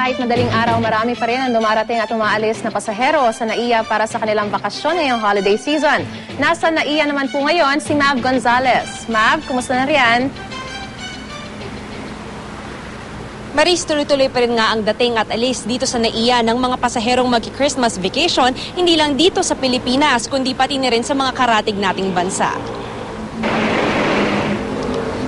kahit madaling araw, marami pa rin ang dumarating at umaalis na pasahero sa NAIA para sa kanilang bakasyon ngayong holiday season. Nasa NAIA naman po ngayon si Mav Gonzalez. Mav, kumusta na riyan? Maris, tuloy-tuloy pa rin nga ang dating at alis dito sa NAIA ng mga pasaherong mag-Christmas vacation, hindi lang dito sa Pilipinas, kundi pati na rin sa mga karatig nating bansa.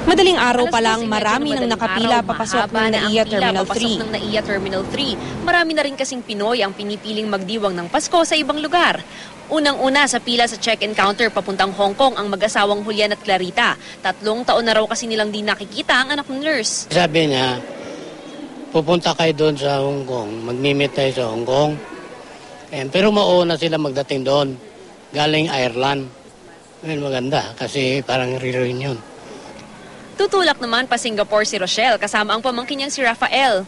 Madaling araw pa lang, marami nang nakapila papasok ng NAIA Terminal 3. ng NAIA Terminal 3. Marami na rin kasing Pinoy ang pinipiling magdiwang ng Pasko sa ibang lugar. Unang-una sa pila sa check-in counter papuntang Hong Kong ang mag-asawang Julian at Clarita. Tatlong taon na raw kasi nilang di nakikita ang anak ng nurse. Sabi niya, pupunta kayo doon sa Hong Kong, mag-meet tayo sa Hong Kong. Ayan, pero mauna sila magdating doon, galing Ireland. Well, maganda kasi parang reunion. Tutulak naman pa Singapore si Rochelle kasama ang pamangkin niyang si Rafael.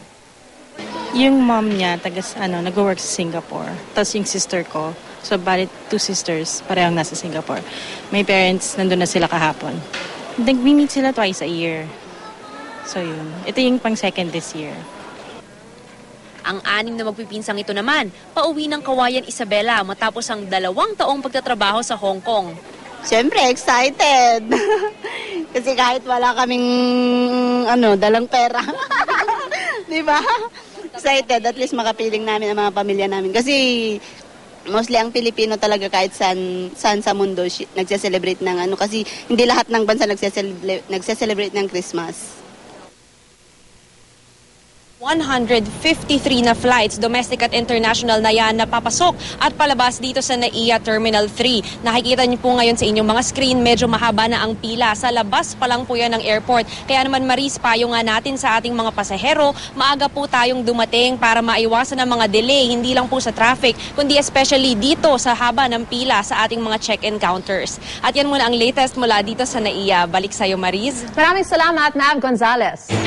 Yung mom niya, taga, ano, nag-work sa Singapore. Tapos yung sister ko, so bali two sisters, parehong nasa Singapore. May parents, nandun na sila kahapon. Nag-meet sila twice a year. So yun. Ito yung pang second this year. Ang anim na magpipinsang ito naman, pauwi ng Kawayan Isabela matapos ang dalawang taong pagtatrabaho sa Hong Kong. Siyempre, excited. Kasi kahit wala kaming, ano, dalang pera. Di ba? Excited. At least makapiling namin ang mga pamilya namin. Kasi mostly ang Pilipino talaga kahit saan, saan sa mundo nagse-celebrate ng ano. Kasi hindi lahat ng bansa nagse-celebrate ng Christmas. 153 na flights, domestic at international na yan, napapasok at palabas dito sa NAIA Terminal 3. Nakikita niyo po ngayon sa inyong mga screen, medyo mahaba na ang pila. Sa labas pa lang po yan ng airport. Kaya naman Maris, payo nga natin sa ating mga pasahero, maaga po tayong dumating para maiwasan ang mga delay, hindi lang po sa traffic, kundi especially dito sa haba ng pila sa ating mga check-in counters. At yan muna ang latest mula dito sa NAIA. Balik sa'yo Maris. Maraming salamat, Mav Gonzalez.